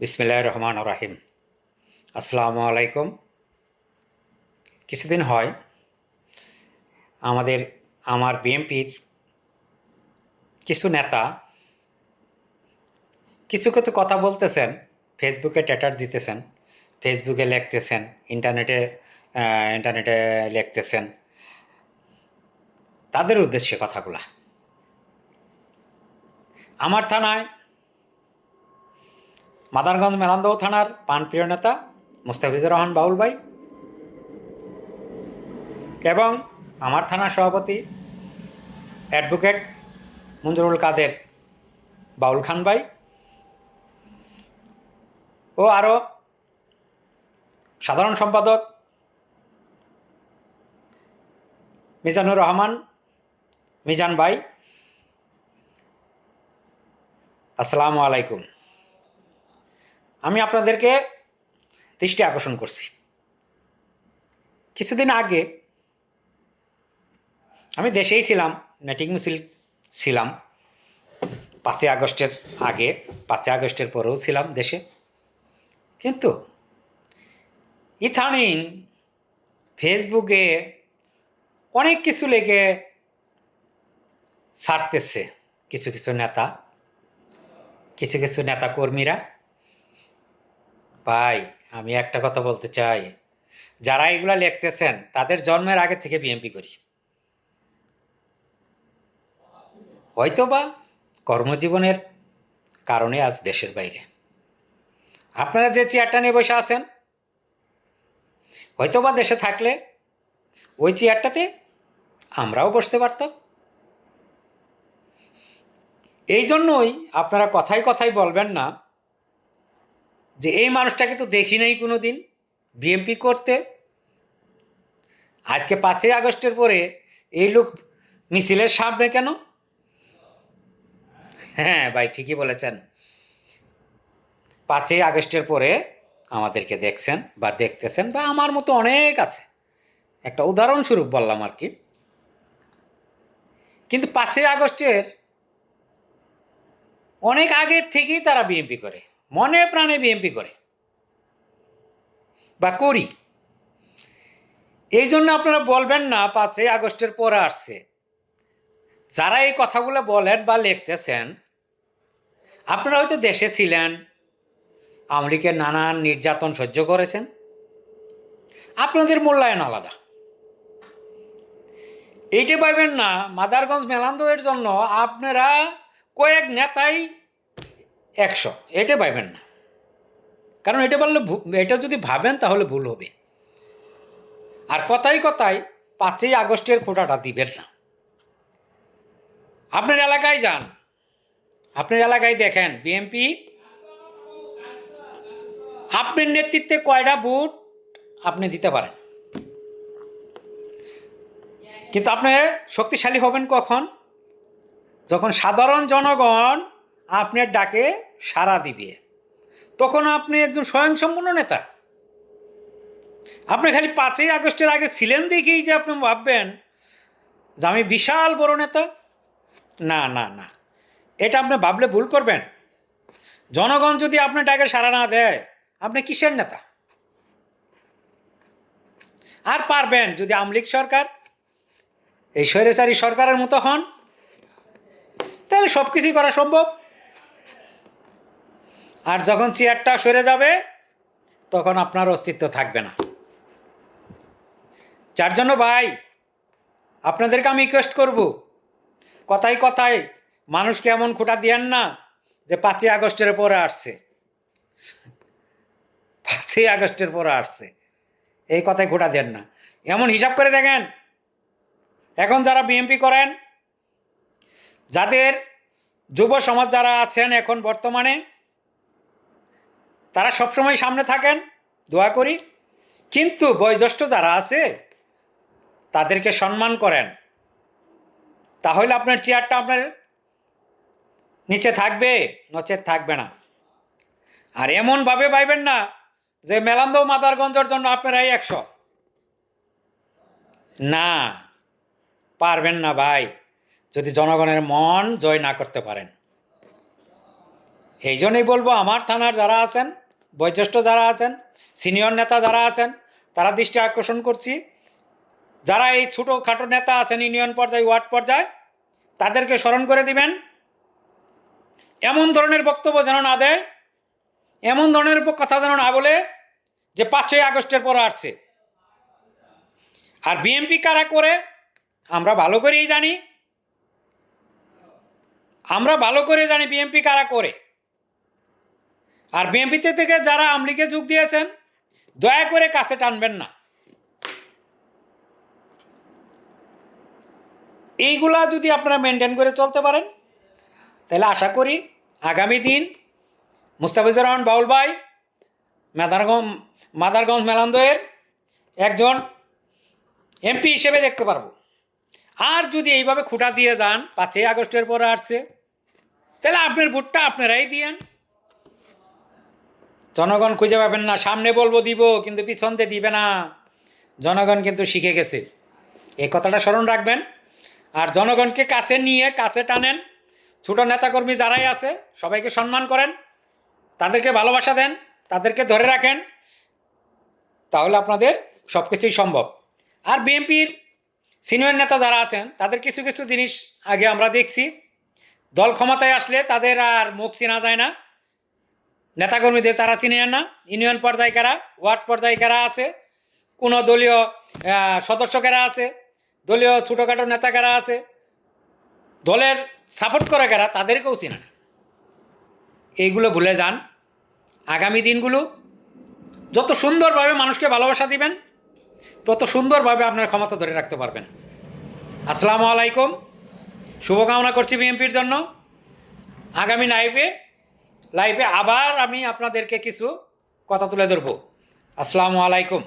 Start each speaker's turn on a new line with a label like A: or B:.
A: বিসমিল্লাহ রহমান রাহিম। আসসালামু আলাইকুম কিছুদিন হয়, আমাদের, আমার বিএমপির কিছু নেতা কিছু কিছু কথা বলতেছেন, ফেসবুকে ট্যাটার দিতেছেন, ফেসবুকে লিখতেছেন, ইন্টারনেটে ইন্টারনেটে লিখতেছেন। তাদের উদ্দেশ্যে কথাগুলা। আমার থানায় মাদারগঞ্জ মেলান্দহ থানার পানপ্রিয় নেতা মুস্তাফিজুর রহমান বাউল ভাই এবং আমার থানার সভাপতি অ্যাডভোকেট মঞ্জুরুল কাদের বাউল খান ভাই ও আরও সাধারণ সম্পাদক মিজানুর রহমান, মিজান ভাই। আসসালামু আলাইকুম। আপনাদেরকে দৃষ্টি আকর্ষণ করছি। কিছুদিন আগে আমি দেশেই ছিলাম নেটিং মিছিল ছিলাম। পাঁচই আগস্টের আগে, পাঁচই আগস্টের পরেও ছিলাম দেশে। কিন্তু ইথানিং, ফেসবুকে অনেক কিছু লেগে ছাড়তেছে কিছু কিছু নেতা, কিছু কিছু নেতা কর্মীরা ভাই, আমি একটা কথা বলতে চাই। যারা এগুলা লিখতেছেন, তাদের জন্মের আগে থেকে বিএমপি করি। হয়তো বা কর্মজীবনের কারণে আজ দেশের বাইরে। আপনারা যে চেয়ারটা নিয়ে বসে আছেন হয়তো বা দেশে থাকলে ওই চেয়ারটাতে আমরাও বসতে পারতাম। এই জন্যই আপনারা কথায় কথায় বলবেন না যে এই মানুষটাকে তো দেখি নাই কোনো দিন বিএমপি করতে। আজকে পাঁচই আগস্টের পরে এই লোক মিছিলের সামনে কেন? হ্যাঁ ভাই, ঠিকই বলেছেন। পাঁচই আগস্টের পরে আমাদেরকে দেখছেন বা দেখতেছেন বা আমার মতো অনেক আছে। একটা উদাহরণস্বরূপ বললাম আর কি। কিন্তু পাঁচই আগস্টের অনেক আগের থেকেই তারা বিএমপি করে। মনে প্রাণে বিএমপি করে। বা করি। এই জন্য আপনারা বলবেন না, পাঁচই আগস্টের পরে আসছে। যারা এই কথাগুলো বলেন বা লিখতেছেন, আপনারা হয়তো দেশে ছিলেন আমেরিকার নানান নির্যাতন সহ্য করেছেন। আপনাদের মূল্যায়ন আলাদা। এইটা পাইবেন না, মাদারগঞ্জ মেলান্দয়ের জন্য আপনারা কয়েক নেতাই একশো, এটা পাইবেন না। কারণ এটা বললে এটা যদি ভাবেন তাহলে ভুল হবে। আর কথাই কথায় পাঁচই আগস্টের খোটাটা দিবেন না। আপনার এলাকায় যান। আপনার এলাকায় দেখেন বিএমপি আপনার নেতৃত্বে কয়টা ভোট আপনি দিতে পারেন। কিন্তু আপনি শক্তিশালী হবেন কখন? যখন সাধারণ জনগণ আপনার ডাকে সাড়া দিবে। তখন আপনি একজন স্বয়ংসম্পূর্ণ নেতা। আপনি খালি পাঁচই আগস্টের আগে ছিলেন দেখেই যে আপনি ভাববেন যে আমি বিশাল বড় নেতা। না না না। এটা আপনি ভাবলে ভুল করবেন। জনগণ যদি আপনার ডাকে সাড়া না দেয়, আপনি কিসের নেতা? আর পারবেন যদি আমলিক সরকার, এই স্বৈরাচারী সরকারের মতো হন, তাহলে সব কিছুই করা সম্ভব। আর যখন চেয়ারটা সরে যাবে, তখন আপনার অস্তিত্ব থাকবে না। যার জন্য ভাই, আপনাদেরকে আমি রিকোয়েস্ট করব, কথায় কথায় মানুষকে এমন খোটা দিয়েন না যে পাঁচই আগস্টের পরে আসছে। পাঁচই আগস্টের পরে আসছে। এই কথায় খোটা দেন না। এমন হিসাব করে দেখেন, এখন যারা বিএমপি করেন, যাদের যুব সমাজ যারা আছেন এখন বর্তমানে তারা সবসময় সামনে থাকেন, দোয়া করি। কিন্তু বয়োজ্যেষ্ঠ যারা আছে, তাদেরকে সম্মান করেন। তাহলে আপনার চেয়ারটা আপনার নিচে থাকবে, নচেত থাকবে না। আর এমনভাবে পাইবেন না যে মেলান্দ মাদারগঞ্জের জন্য আপনারাই একশো। না, পারবেন না ভাই, যদি জনগণের মন জয় না করতে পারেন। এই জন্যই বলব, আমার থানার যারা আছেন বয়োজ্যেষ্ঠ যারা আছেন সিনিয়র নেতা যারা আছেন, তারা দৃষ্টি আকর্ষণ করছি। যারা এই ছোটো খাটো নেতা আছেন ইউনিয়ন পর্যায়ে ওয়ার্ড পর্যায়ে, তাদেরকে স্মরণ করে দিবেন। এমন ধরনের বক্তব্য যেন না দেয়, এমন ধরনের কথা যেন না বলে যে পাঁচই আগস্টের পর আসছে। আর বিএমপি কারা করে, আমরা ভালো করেই জানি। আমরা ভালো করে জানি বিএমপি কারা করে। আর বিএমপিতে থেকে যারা আমলিকে যোগ দিয়েছেন, দয়া করে কাছে টানবেন না। এইগুলা যদি আপনারা মেনটেন করে চলতে পারেন, তাহলে আশা করি আগামী দিন মুস্তাফিজুর রহমান বাউল ভাই, মাদারগঞ্জ মাদারগঞ্জ মেলান্দয়ের একজন এমপি হিসেবে দেখতে পারব। আর যদি এইভাবে খুঁটা দিয়ে যান, পাঁচই আগস্টের পরে আসছে, তাহলে আপনার ভোটটা আপনারাই দিয়েন। জনগণ খুঁজে পাবেন না, সামনে বলব দিব, কিন্তু পিছন দিয়ে দিবে না। জনগণ কিন্তু শিখে গেছে। এই কথাটা স্মরণ রাখবেন। আর জনগণকে কাছে নিয়ে, কাছে টানেন। ছোটো নেতাকর্মী যারাই আছে, সবাইকে সম্মান করেন। তাদেরকে ভালোবাসা দেন, তাদেরকে ধরে রাখেন। তাহলে আপনাদের সব কিছুই সম্ভব। আর বিএনপির সিনিয়র নেতা যারা আছেন, তাদের কিছু কিছু জিনিস আগে আমরা দেখছি। দল ক্ষমতায় আসলে তাদের আর মুখ চেনা যায় না। নেতাকর্মীদের তারা চিনে না, ইউনিয়ন পর্যায়ে কারা, ওয়ার্ড পর্যায়ে কারা আছে, কোনো দলীয় সদস্য কারা আছে, দলীয় ছোটোখাটো নেতা কারা আছে, দলের সাপোর্ট করে কারা, তাদেরকেও চিনে না। এইগুলো ভুলে যান। আগামী দিনগুলো যত সুন্দরভাবে মানুষকে ভালোবাসা দিবেন, তত সুন্দরভাবে আপনার ক্ষমতা ধরে রাখতে পারবেন। আসসালামু আলাইকুম। শুভকামনা করছি বিএনপির জন্য। আগামী লাইভে লাইভে আবার আমি আপনাদেরকে কিছু কথা তুলে ধরবো। আসসালামু আলাইকুম।